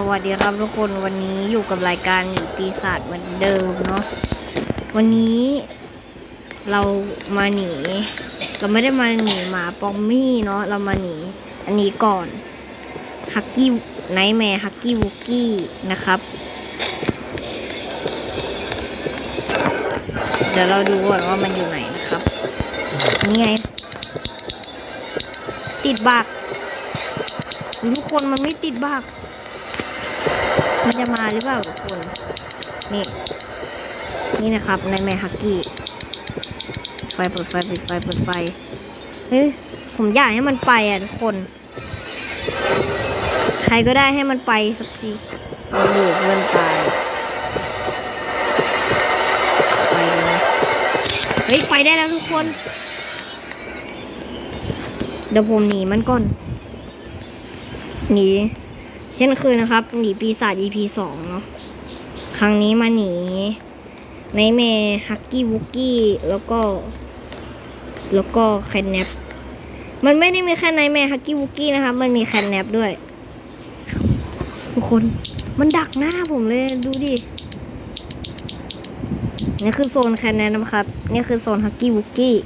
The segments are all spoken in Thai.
สวัสดีครับทุกคนวันนี้อยู่กับรายการหนีปีศาจเหมือนเดิมเนาะวันนี้เรามาหนี เราไม่ได้มาหนีหมาปอมมี่เนาะเรามาหนี อันนี้ก่อนฮักกี้ไนท์แมร์ฮักกี้วุกกี้นะครับ เดี๋ยวเราดูก่อนว่ามันอยู่ไหนนะครับ นี่ไง ติดบักทุกคนมันไม่ติดบัก มันจะมาหรือเปล่าทุกคนนี่ นี่นะครับในแมฮักกี้ไฟเปิดไฟปิดไฟเปิดไฟเฮ้ยผมอยากให้มันไปอะทุกคน ใครก็ได้ให้มันไปสักทีโอ้โหเพื่อนไปไปเลยนะเฮ้ยไปได้แล้วทุกคน เดี๋ยวผมหนีมันก่อนหนี เช่นเคยนะครับ หนีปีศาจ EP สองเนาะครั้งนี้มาหนีในเมฮักกี้วุกกี้แล้วก็ แล้วก็แคนแนปมันไม่ได้มีแค่ในเมฮักกี้วุกกี้นะครับ มันมีแคนแนปด้วยทุกคนมันดักหน้าผมเลยดูดินี่คือโซนแคนแนปนะครับ นี่คือโซนฮักกี้วุกกี้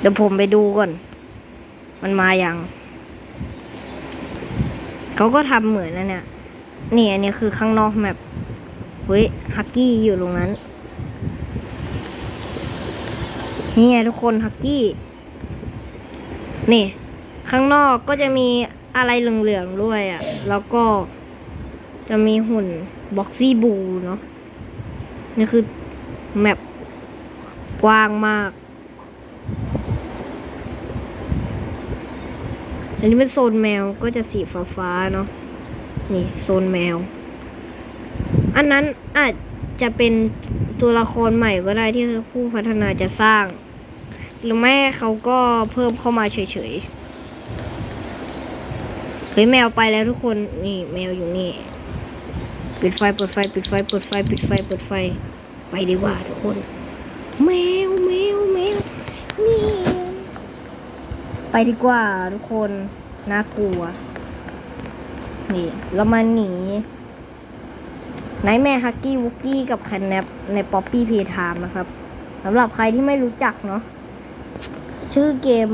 เดี๋ยวผมไปดูก่อน มันมาอย่าง เขาก็ทำเหมือนนะเนี่ยนี่อันนี้คือข้างนอกแมปเฮ้ยฮักกี้อยู่ตรงนั้น นี่ไงทุกคนฮักกี้ นี่ ข้างนอกก็จะมีอะไรเหลืองๆด้วยอะ่ะ แล้วก็จะมีหุ่นบ็อกซี่บูเนาะ นี่คือแมปกว้างมาก อันนี้เป็นโซนแมวก็จะสีฟ้าฟ้าๆเนาะนี่โซนแมว อันนั้นอาจจะเป็นตัวละครใหม่ก็ได้ที่ผู้พัฒนาจะสร้าง หรือไม่เขาก็เพิ่มเข้ามาเฉยๆเฮ้ยแมวไปแล้วทุกคนนี่แมวอยู่นี่ปิดไฟเปิดไฟปิดไฟเปิดไฟปิดไฟเปิดไฟไปดีกว่าทุกคน แมวแมวแมวนี่ ไปดีกว่าทุกคนน่ากลัว นี่เรามาหนีไนแม่ฮักกี้วุกกี้กับแคนแนปในป๊อปปี้เพย์ไทม์นะครับสำหรับใครที่ไม่รู้จักเนาะชื่อเกม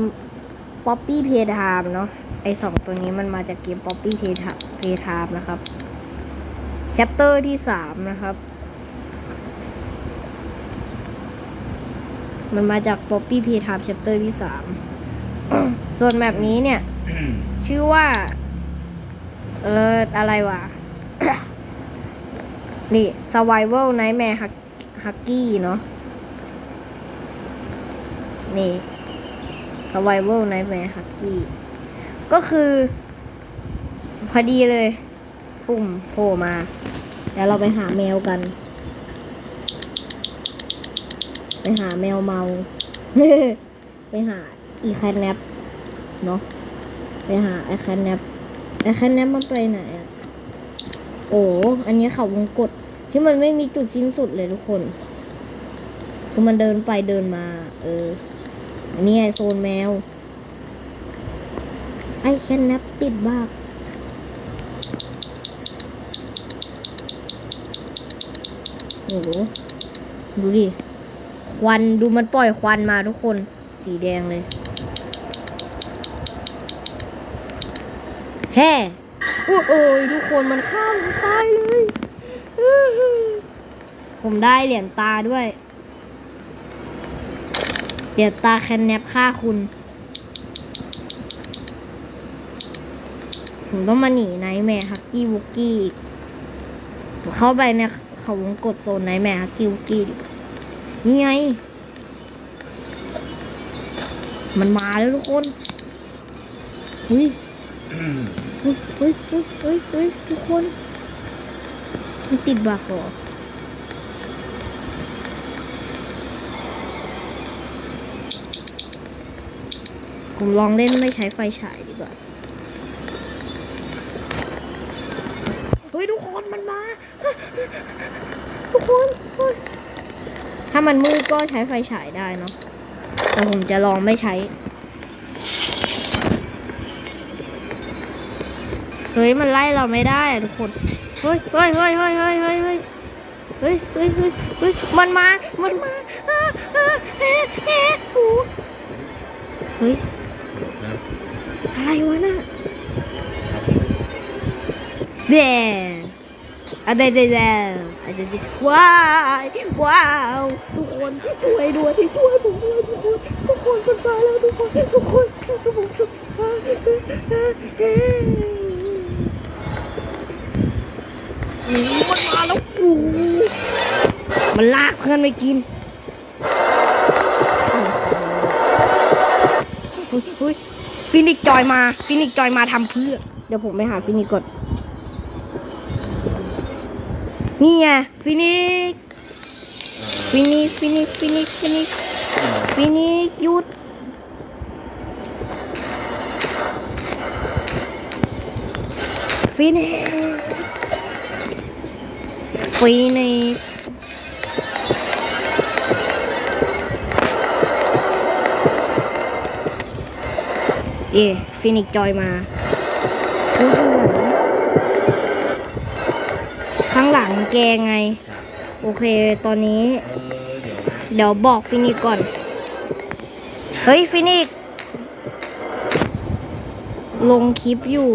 ป๊อปปี้เพย์ไทม์เนาะไอสองตัวนี้มันมาจากเกมป๊อปปี้เพย์ไทม์นะครับแชปเตอร์ที่สามนะครับ มันมาจากป๊อปปี้เพย์ไทม์แชปเตอร์ที่สาม ส่วนแบบนี้เนี่ย ชื่อว่า เอออะไรวะ นี่ survival nightmare huggy เนาะนี่ survival nightmare huggy ก็คือ พอดีเลย ปุ่มโผล่มา เดี๋ยวเราไปหาแมวกัน ไปหาแมวเมา ไปหาอีแคทแนป เนาะไปหาไอแคนแนปไอแคนแนปมันไปไหนอะโอ้อันนี้เขาวงกดที่มันไม่มีจุดสิ้นสุดเลยทุกคน คือมันเดินไปเดินมา เอออันนี้ไอโซนแมว ไอแคนแนปติดบ้ากโอ้โหดูดิ ควันดูมันปล่อยควันมาทุกคน สีแดงเลย แฮ่โอ้โอยทุกคนมันข้ามตายเลย ผมได้เหรียญตาด้วย เหรียญตาแคนแนปฆ่าคุณ ผมต้องมาหนีไนท์แมร์ฮักกี้วุกกี้อีกผมเข้าไปในเขาวงกดโซนไนท์แมร์ฮักกี้วุกกี้ดินี่ไง มันมาแล้วทุกคนเฮ้ย เฮ้ยเฮ้ยเฮ้ยเฮ้ยเฮ้ยทุกคน มันติดบักหรอผมลองเล่นไม่ใช้ไฟฉายดีกว่า เฮ้ย ทุกคนมันมา ทุกคนถ้ามันมืดก็ใช้ไฟฉายได้เนาะ แต่ผมจะลองไม่ใช้ เฮ้ยมันไล่เราไม่ได้อะทุกคนเฮ้ยเฮ้ยเฮ้ยเฮ้ยเฮ้ยเฮ้ยเฮ้ยเฮ้ยเฮ้ยเฮ้ยเฮ้ยมันมา มันมาเฮ้เฮ้โอ้เฮ้ยอะไรวะน่ะเด้อะเด้เด้เด้อะว้าวว้าวทุกคนช่วยด้วยช่วยผมด้วยทุกคนทุกคนมันมาแล้วทุกคนทุกคนทุกคน พื่อนไปกินฟินิกจอยมา ฟินิกจอยมาทำเพื่อ เดี๋ยวผมไปหาฟินิกก่อนนี่ไงฟินิกฟินิกฟินิกฟินิกฟินิกฟินิกหยุดฟินิกฟินิก เย่ฟินิกจอยมา ข้างหลังแกไงครับโอเคตอนนี้ เดี๋ยวบอกฟินิกก่อน เฮ้ย ฟินิก ลงคลิปอยู่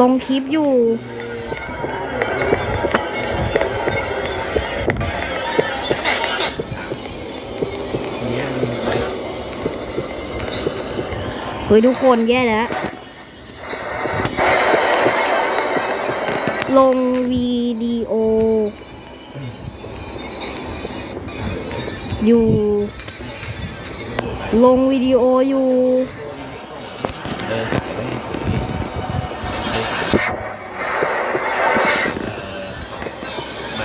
ลงคลิปอยู่ เฮ้ยทุกคนแย่แล้ว ลงวิดีโอ อยู่ ลงวิดีโออยู่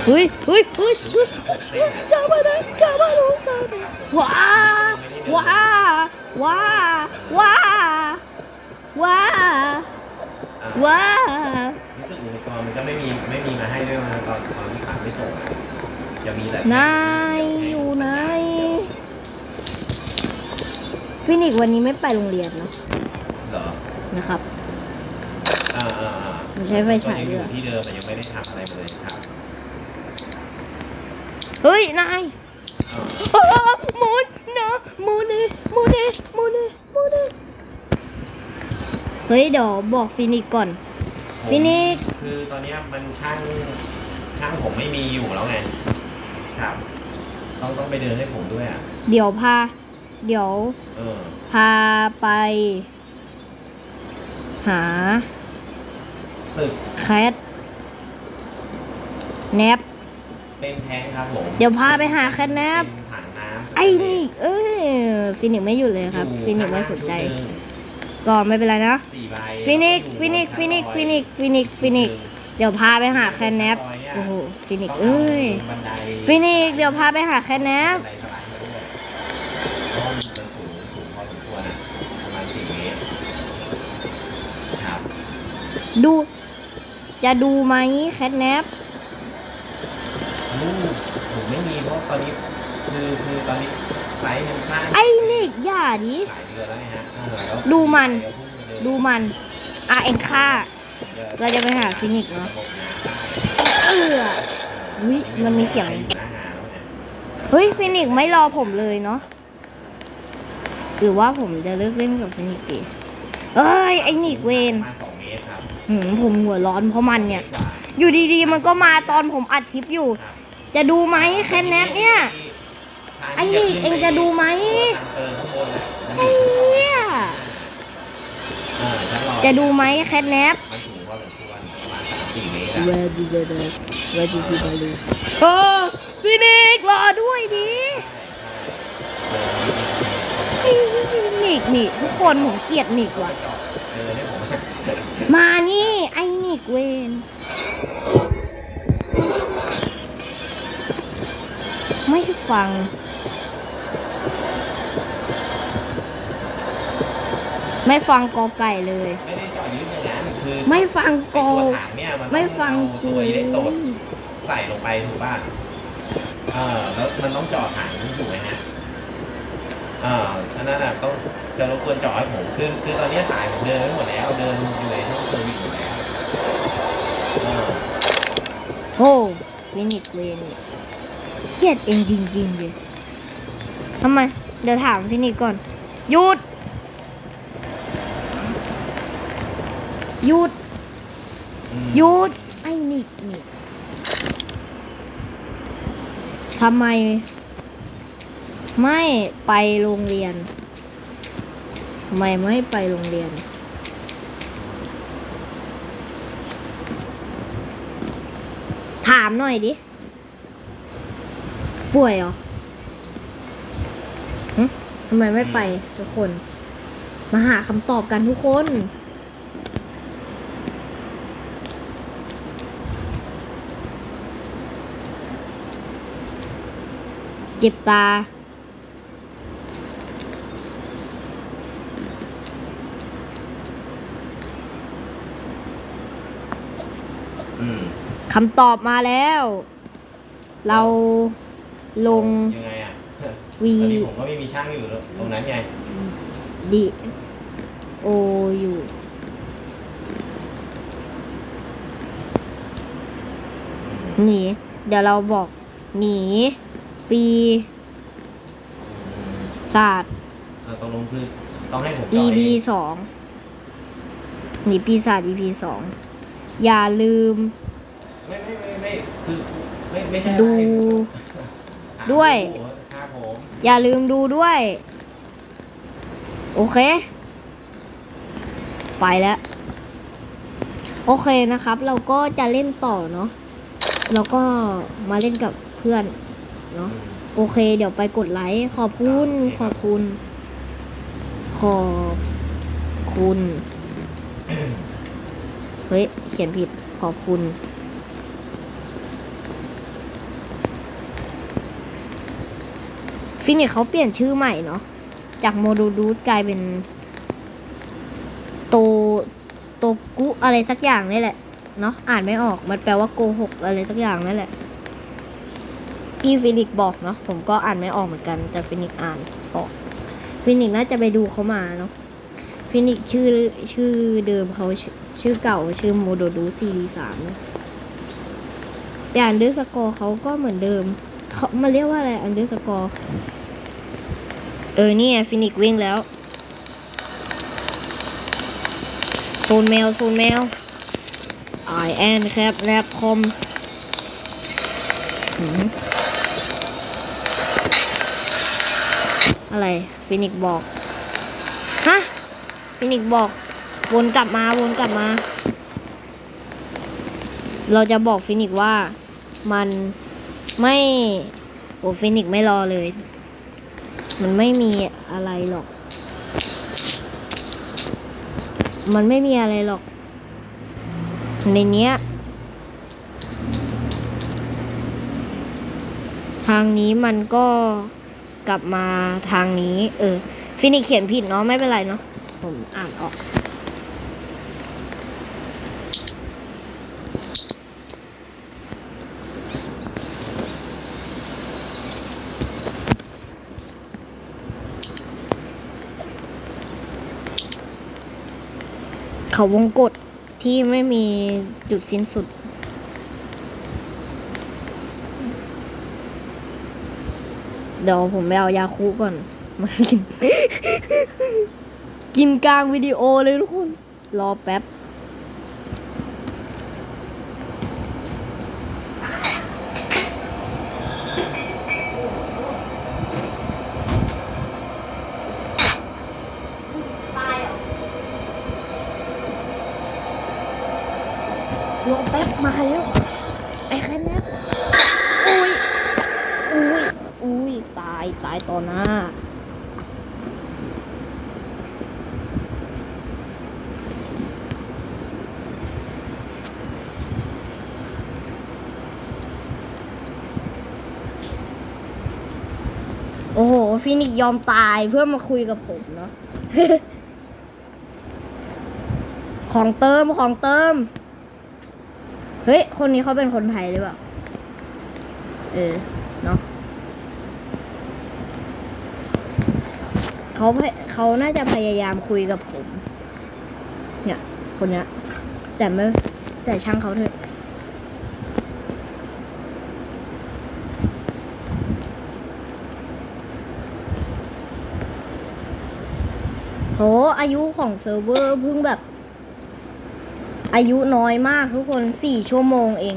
เฮ้ยเฮ้ยเฮ้ยเฮ้ยจ้ามานะจ้ามาโนซานะว้าว้าว้าว้า ว้าอะว้ารู้สึกอุปกรณ์มันก็ไม่มีไม่มีมาให้ด้วยนะตอนตอนที่ขาไม่ส่งอะจะมีแต่นายอยู่ไหนฟินิกซ์วันนี้ไม่ไปโรงเรียนเนอะเหรอนะครับ อ่าอ่าอ่ามันใช้ไฟฉายก็งอด้วยยู่ที่เดิมมันยังไม่ได้ทำอะไรเลยครับเฮ้ย นายอ้าวเออหมูเนอะหมูเนหมูเนหมูเนหมูเนเฮ้ยเดี๋ยวบอกฟินิกซ์ก่อน ผมฟินิกซ์คือตอนเนี้ยมันช่างช่างผมไม่มีอยู่แล้วไง ครับ ต้องต้องไปเดินให้ผมด้วยอะ เดี๋ยวพา เดี๋ยวเออ พาไป หาตึกแคทแนบเป็นแท้งครับผมเดี๋ยวพาไปหาแคทแนบเป็นถังน้ำไอ้นี่ เอ้ยฟินิกซ์ไม่หยุดเลยครับ อยู่ฟินิกซ์ไม่สนใจ ข้างล่างชุดหง ก็ไม่เป็นไรนะฟินิกฟินิกฟินิกฟินิกฟินิกฟินิกเดี๋ยวพาไปหาแคนแนปโอ้โหฟินิกเอ้ยฟินิกเดี๋ยวพาไปหาแคนแนปดู จะดูไหมแคทแนปผมไม่มีเพราะตอนนี้คือคือตอนนี้ ไซส์มันสร้างไอ้นิกอย่าดิ หลายเดือนแล้วไงฮะเออแล้วดูมันเยวพรุ่งเยวดูมัน อะเอ็งฆ่าดี๋ยวเราจะไปหาฟินิกซ์เนอะระบบน้ำได้เอออุ๊ยมันมีเสียงอยู่หน้างานแล้วเนี่ยเฮ้ยฟินิกซ์ไม่รอผมเลยเนาะ หรือว่าผมจะเลิกเล่นกับฟินิกซ์ดีเอ้ยไอ้นิกเวนประมาณสองเมตรครับหืมผมหัวร้อนเพราะมันเนี่ยกว่าอยู่ดีๆมันก็มาตอนผมอัดคลิปอยู่ จะดูไหมแคนแนทเนี่ย ไอ้นี่เองจะดูไหมเออโคตรไอ้เนี่ยจะดูไหมแคนแนทมันสูงพอสมควรประมาณสามสี่เมตรเวดีเวดีเวดีดีเวดีโอ้ฟินิกรอด้วยดินิกนิกทุกคนผมเกลียดนิกว่ะเออเนี่ยมานี่ไอ้นิกเวนไม่ฟัง ไม่ฟังกอไก่เลย ไม่ได้เจาะลึกอย่างนั้นคือไม่ฟังกไอ้อตัวถังเนี่ยมันต้องไม่ฟังเอาตัวอิเล็กโตดใส่ลงไปถูกป่ะเออแล้วมันต้องเจาะถังถูกไหมฮะเออ่าอันนั้นอะต้องจะรบกวนจอดให้ผมคือคือตอนนี้สายผมเดินไปหมดแล้วเดินอยู่ในห้องเซอร์วิสหมดแล้วอ่าโอ้ฟินิกเวนเนี่ยเครียดเองจริงๆเลยทำไม เดี๋ยวถามฟินิกก่อนหยุด หยุดอืมหยุดไอ้นิกนี่ทำไม ไม่ไปโรงเรียนทำไมไม่ไปโรงเรียน ถามหน่อยดิ ป่วยเหรอหึทำไมไม่ไปทุกคน มาหาคำตอบกันทุกคน จ็บตา อืมคำตอบมาแล้ว เราลง ยังไงอะวีตอนนี้ผมก็ไม่มีช่างอยู่ตรงนั้นไงดีโออยู่หนี เดี๋ยวเราบอกหนี ปีศาสตร์ เราตรงลงคือต้องให้ผมจอด EP เองสองหนีปีศาจ EP สองอย่าลืม ไม่ไม่ไม่ไม่คือไม่ไม่ใช่ดูอะไรด้วย ครับผมอย่าลืมดูด้วย โอเค ไปแล้ว โอเคนะครับ เราก็จะเล่นต่อเนาะแล้วก็มาเล่นกับเพื่อน เนาะอืมโอเค เดี๋ยวไปกดไลค์ขอบคุณขอบคุณ ขอบคุณเฮ้ย เขียนผิดขอบคุณ ฟินิกเขาเปลี่ยนชื่อใหม่เนาะจากโมดูดูดกลายเป็น โตโตกุอะไรสักอย่างนี่แหละเนาะอ่านไม่ออกมันแปลว่าโกหกอะไรสักอย่างนั่นแหละ ที่ฟินิกบอกเนาะผมก็อ่านไม่ออกเหมือนกัน แต่ฟินิกอ่านออกฟินิกน่าจะไปดูเขามาเนาะฟินิกชื่อชื่อเดิมเขาชื่อชื่อเก่าชื่อโมโดดูซีสามแต่อันเดอร์สกอร์เขาก็เหมือนเดิมเขามาเรียกว่าอะไรอันเดอร์สกอร์เออนี่ไงฟินิกวิ่งแล้วโซนแมวโซนแมว I am ครับแรปคอม อะไรฟินิกบอกฮะฟินิกบอกวนกลับมาวนกลับมา เราจะบอกฟินิกว่ามันไม่โอ้ฟินิกไม่รอเลย มันไม่มีอะไรหรอก มันไม่มีอะไรหรอก ในเนี้ยทางนี้มันก็ กลับมาทางนี้ เออ ฟินิกเขียนผิดเนาะไม่เป็นไรเนาะผมอ่านออก เขาวงกฏที่ไม่มีจุดสิ้นสุด เดี๋ยวผมไปเอายาคุก่อนมากิน กินกลางวิดีโอเลยทุกคน รอแป๊บ รอแป๊บมาแล้ว ไอ้แค่นี้อุ้ย อุ้ย อุ้ย ตาย ตายต่อหน้า โอ้โห ฟินิกยอมตายเพื่อมาคุยกับผมเนาะของเติมของเติม เฮ้ย คนนี้เขาเป็นคนไทยหรือเปล่า เออ เนาะเขาเขาน่าจะพยายามคุยกับผม เนี่ย คนเนี้ย แต่ไม่แต่ช่างเขาเถอะ โหอายุของเซิร์ฟเวอร์เพิ่งแบบ อายุน้อยมากทุกคนสี่ชั่วโมงเอง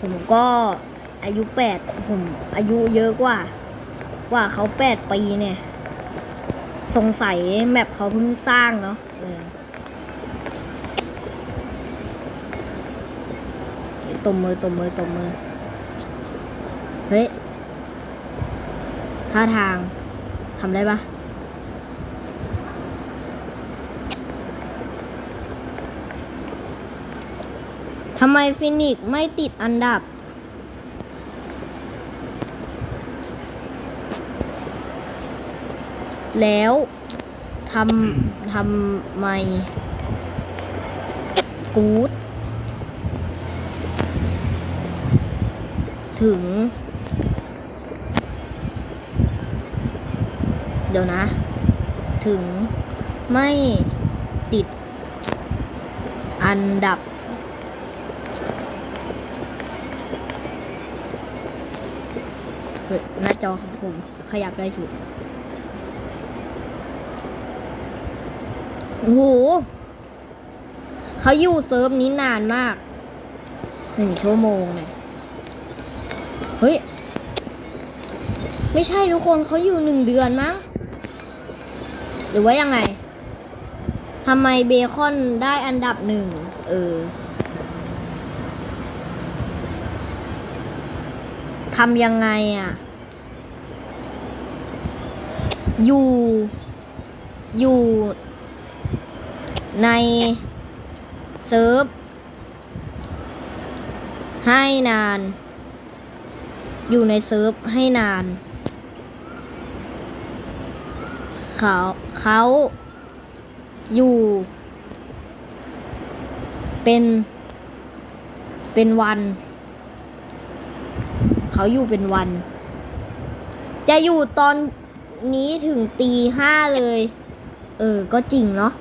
ผมก็อายุแปดผมอายุเยอะกว่า กว่าเขาแปดปีเนี่ย สงสัยแมปเขาเพิ่งสร้างเนาะตบมือตบมือตบมือ เฮ้ย ท่าทางทำได้ปะ ทำไมฟินิกไม่ติดอันดับ แล้วทำทำไม กูดถึง เดี๋ยวนะ ถึงไม่ติดอันดับ เฮ้ยหน้าจอของผมขยับได้ถูกโอ้โหเขาอยู่เซิร์ฟนี้นานมากหนึ่งชั่วโมงเนี่ยเฮ้ย ไม่ใช่ทุกคนเขาอยู่หนึ่งเดือนมั้ง หรือว่ายังไงทำไมเบคอนได้อันดับหนึ่ง เออทำยังไงอะ อยู่ อยู่ในเซิร์ฟให้นาน อยู่ในเซิร์ฟให้นาน เขาเขาอยู่ เป็น เป็นวัน เขาอยู่เป็นวัน จะอยู่ตอน นี้ถึงตีห้าเลย เออ ก็จริงเนาะ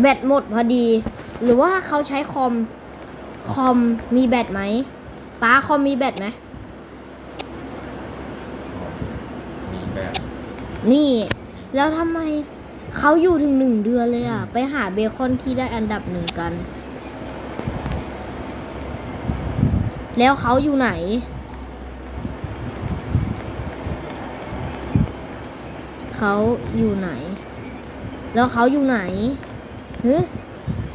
แบตหมดพอดี หรือว่าเขาใช้คอม คอมมีแบตไหมป้าคอมมีแบตไหม มีแบบนี่ แล้วทำไมเขาอยู่ถึงหนึ่งเดือนเลยอะ ไปหาเบคอนที่ได้อันดับหนึ่งกัน แล้วเขาอยู่ไหน เขาอยู่ไหน แล้วเขาอยู่ไหนฮึ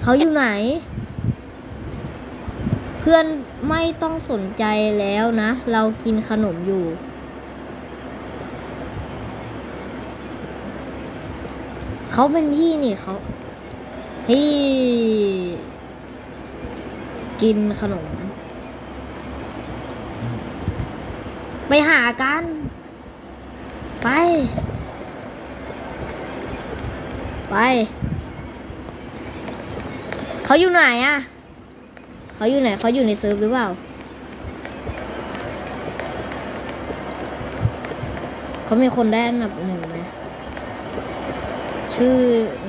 เขาอยู่ไหน เพื่อนไม่ต้องสนใจแล้วนะ เรากินขนมอยู่ เขาเป็นพี่นี่เขาพี่กินขนม ไปหากัน ไป ไป เขาอยู่ไหนอะเขาอยู่ไหนเขาอยู่ในเซิร์ฟหรือเปล่า เขามีคนได้อันดับหนึ่งไหมชื่อ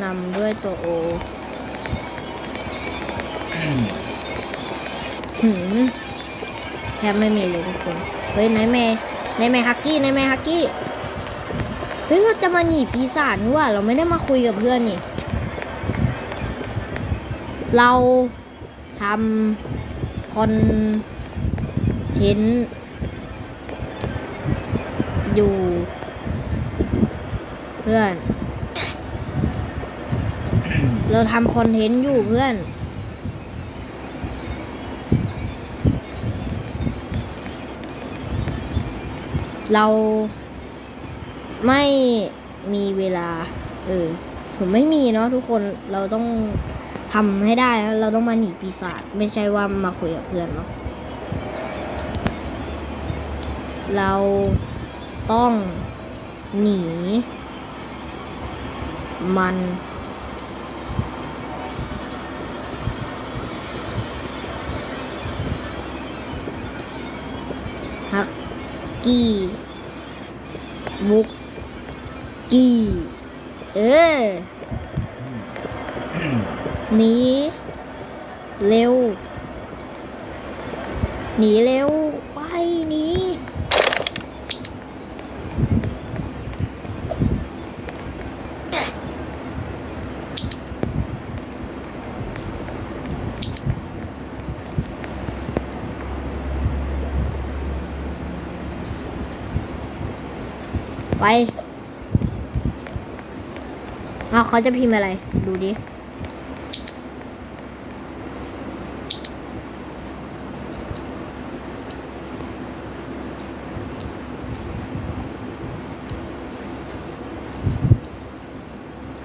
นำด้วยตัวโอหืมแทบไม่มีเลยทุกคน เฮ้ยนายแม่นายแม่ฮักกี้นายแม่ฮักกี้ เฮ้ยเราจะมาหนีปีศาจนี่ว่าเราไม่ได้มาคุยกับเพื่อนนี่ เราทำคอนเทนต์อยู่ เพื่อน เราทำคอนเทนต์อยู่เพื่อนเรา ไม่มีเวลา เออ ผมไม่มีเนาะทุกคนเราต้องทำให้ได้นะเราต้องมาหนีปีศาจไม่ใช่ว่ามาคุยกับเพื่อนเนาะเราต้องหนี มัน ฮักกี้มุก กี่เอหนีเร็ว หนีเร็ว ไปหนีไป เอาเขาจะพิมพ์อะไร ดูดิ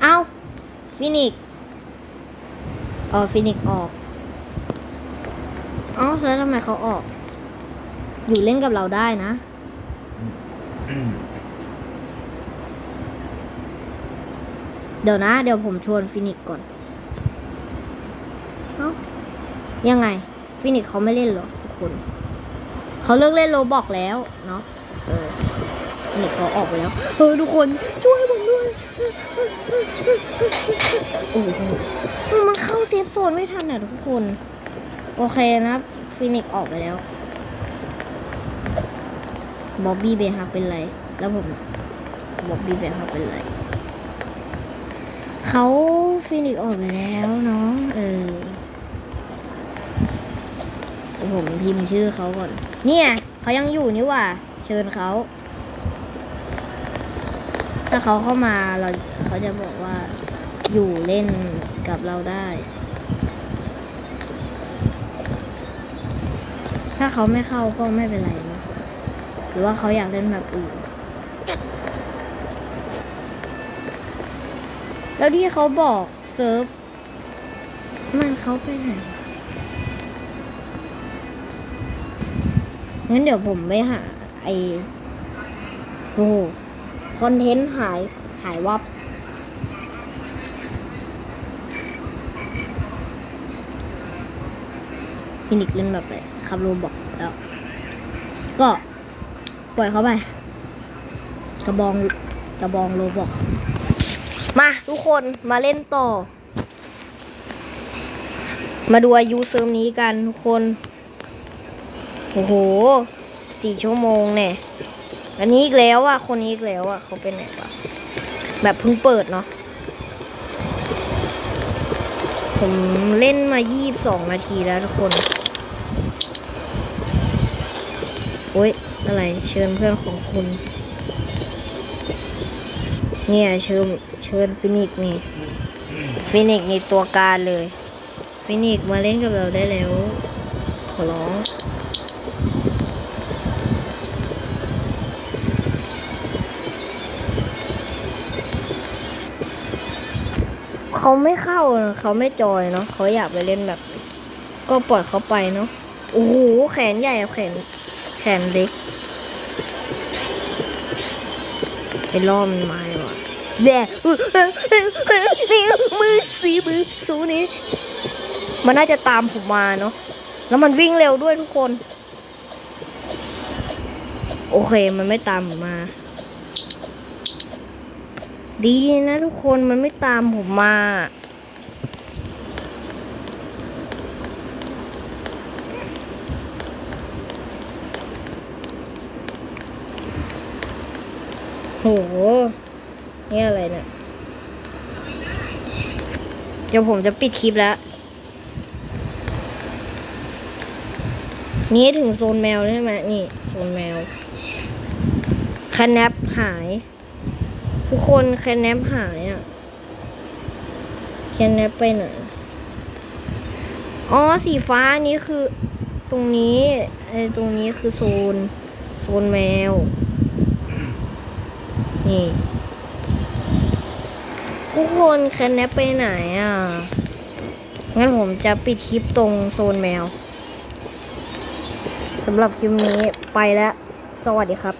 เอาฟินิกซ์เออฟินิกซ์ออกอ๋อแล้วทำไมเขาออก อยู่เล่นกับเราได้นะ เดี๋ยวนะ เดี๋ยวผมชวนฟินิกก่อนเอ้ายังไง ฟินิกเขาไม่เล่นหรอทุกคน เขาเลิกเล่นโรบอกแล้วเนาะเออฟินิกเขาออกไปแล้วเออทุกคนช่วยผมด้วยโอ้โหมันเข้าเซฟโซนไม่ทันอะทุกคน โอเคนะฟินิกออกไปแล้วบ๊อบบี้เบฮักเป็นไร แล้วผมบ๊อบบี้เบฮักเป็นไร เขาฟินิกออกไปแล้วเนาะเออผมพิมพ์ชื่อเขาก่อน เนี่ยเขายังอยู่นี่ว่า เชิญเขา ถ้าเขาเข้ามาเราเขาจะบอกว่าอยู่เล่นกับเราได้ ถ้าเขาไม่เข้าก็ไม่เป็นไรนะหรือว่าเขาอยากเล่นแบบอื่น แล้วที่เขาบอกเซิร์ฟมันเขาไปไหนงั้นเดี๋ยวผมไปหาไอโอ้โหคอนเทนต์หายหายวับ ฟินิกซ์เล่นแบบไหนขับโรบอกแล้ว ก็ ปล่อยเขาไป กระบองกระบองโรบอก มาทุกคนมาเล่นต่อ มาดูอายุเซิร์ฟนี้กันทุกคน โอ้โหสี่ชั่วโมงเนี่ย อันนี้อีกแล้วอะ คนนี้อีกแล้วอะ เขาเป็นไหนวะแบบเพิ่งเปิดเนาะผมเล่นมา 22 นาทีแล้วทุกคน โอ๊ย อะไร เชิญเพื่อนของคุณ เนี่ยเชิญเชิญฟินิกซ์นี่ฟินิกซ์นี่ตัวการเลย ฟินิกซ์มาเล่นกับเราได้แล้ว ขอร้อง เขาไม่เข้านะเขาไม่จอยเนาะเขาอยากไปเล่นแบบ ก็ปล่อยเขาไปเนาะโอ้โหแขนใหญ่แขนแขนเล็กไอ้ล่อมันมาเลยว แด่นี่มือสีมือสูนี้มันน่าจะตามผมมาเนาะแล้วมันวิ่งเร็วด้วยทุกคน โอเคมันไม่ตามผมมา ดีนะทุกคนมันไม่ตามผมมา โห นี่อะไรเนี่ยเดี๋ยวผมจะปิดคลิปแล้ว นี่ถึงโซนแมวใช่ไหมนี่โซนแมวแคแนปหาย ทุกคนแคแนปหายอะแคแนปไปไหนอ๋อสีฟ้านี้คือตรงนี้ไอ้ตรงนี้คือโซน โซนแมว นี่ ทุกคนแคนแนปไปไหนอะ งั้นผมจะปิดคลิปตรงโซนแมวสำหรับคลิปนี้ไปแล้ว สวัสดีครับ